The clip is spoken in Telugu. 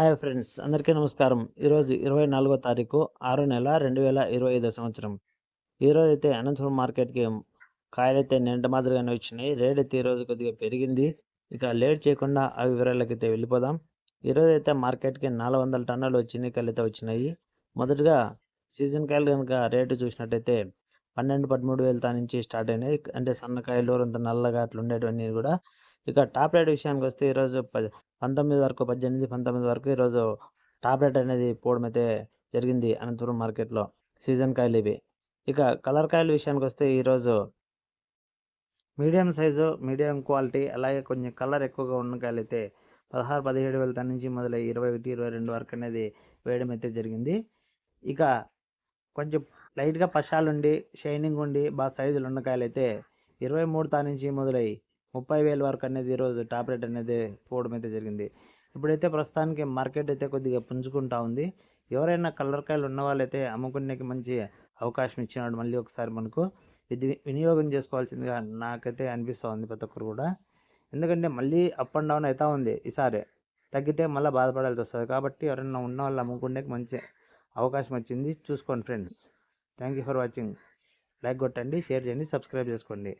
హాయ్ ఫ్రెండ్స్ అందరికీ నమస్కారం. ఈరోజు ఇరవై నాలుగో తారీఖు ఆరో నెల రెండు వేల ఇరవై ఐదో సంవత్సరం. ఈరోజు అయితే అనంతపురం మార్కెట్కి కాయలైతే నింట మాదిరిగానే వచ్చినాయి. రేట్ అయితే ఈరోజు కొద్దిగా పెరిగింది. ఇక లేట్ చేయకుండా ఆ వివరాలకి అయితే వెళ్ళిపోదాం. ఈరోజు అయితే మార్కెట్కి నాలుగు వందల టన్నులు వచ్చినాయి కాయలు అయితే వచ్చినాయి. మొదటగా సీజన్ కాయలు కనుక రేటు చూసినట్టయితే పన్నెండు పదమూడు వేల నుంచి స్టార్ట్ అయినాయి. అంటే సన్నకాయలు అంత నల్లగా అట్లా ఉండేటివన్నీ కూడా ఇక టాప్ రేట్ విషయానికి వస్తే ఈరోజు ప- పంతొమ్మిది వరకు పద్దెనిమిది పంతొమ్మిది వరకు ఈరోజు టాప్ రేట్ అనేది పోవడం అయితే జరిగింది అనంతపురం మార్కెట్లో సీజన్ కాయలు ఇవి. ఇక కలర్ కాయల విషయానికి వస్తే ఈరోజు మీడియం సైజు మీడియం క్వాలిటీ అలాగే కొంచెం కలర్ ఎక్కువగా ఉన్న కాయలు అయితే పదహారు పదిహేడు వేల తన నుంచి మొదలై ఇరవై ఒకటి ఇరవై రెండు వరకు అనేది వేయడం అయితే జరిగింది. ఇక కొంచెం లైట్గా పషాలు ఉండి షైనింగ్ ఉండి బాగా సైజులు ఉన్న కాయలు అయితే ఇరవై మూడు తా నుంచి మొదలై ముప్పై వేల వరకు అనేది ఈరోజు టాప్ రేట్ అనేది పోవడం అయితే జరిగింది. ఇప్పుడైతే ప్రస్తుతానికి మార్కెట్ అయితే కొద్దిగా పుంజుకుంటా ఉంది. ఎవరైనా కలర్ కాయలు ఉన్న వాళ్ళైతే అమ్ముకునేకి మంచి అవకాశం ఇచ్చినాడు. మళ్ళీ ఒకసారి మనకు ఇది వినియోగం చేసుకోవాల్సిందిగా నాకైతే అనిపిస్తుంది ప్రతి ఒక్కరు కూడా. ఎందుకంటే మళ్ళీ అప్ అండ్ డౌన్ అవుతా ఉంది ఈసారి. తగ్గితే మళ్ళీ బాధపడాల్సి వస్తుంది. కాబట్టి ఎవరైనా ఉన్న వాళ్ళు అమ్ముకునేకి మంచి అవకాశం వచ్చింది. చూసుకోండి friends. Thank you for watching like కొట్టండి షేర్ చేయండి సబ్స్క్రైబ్ చేసుకోండి.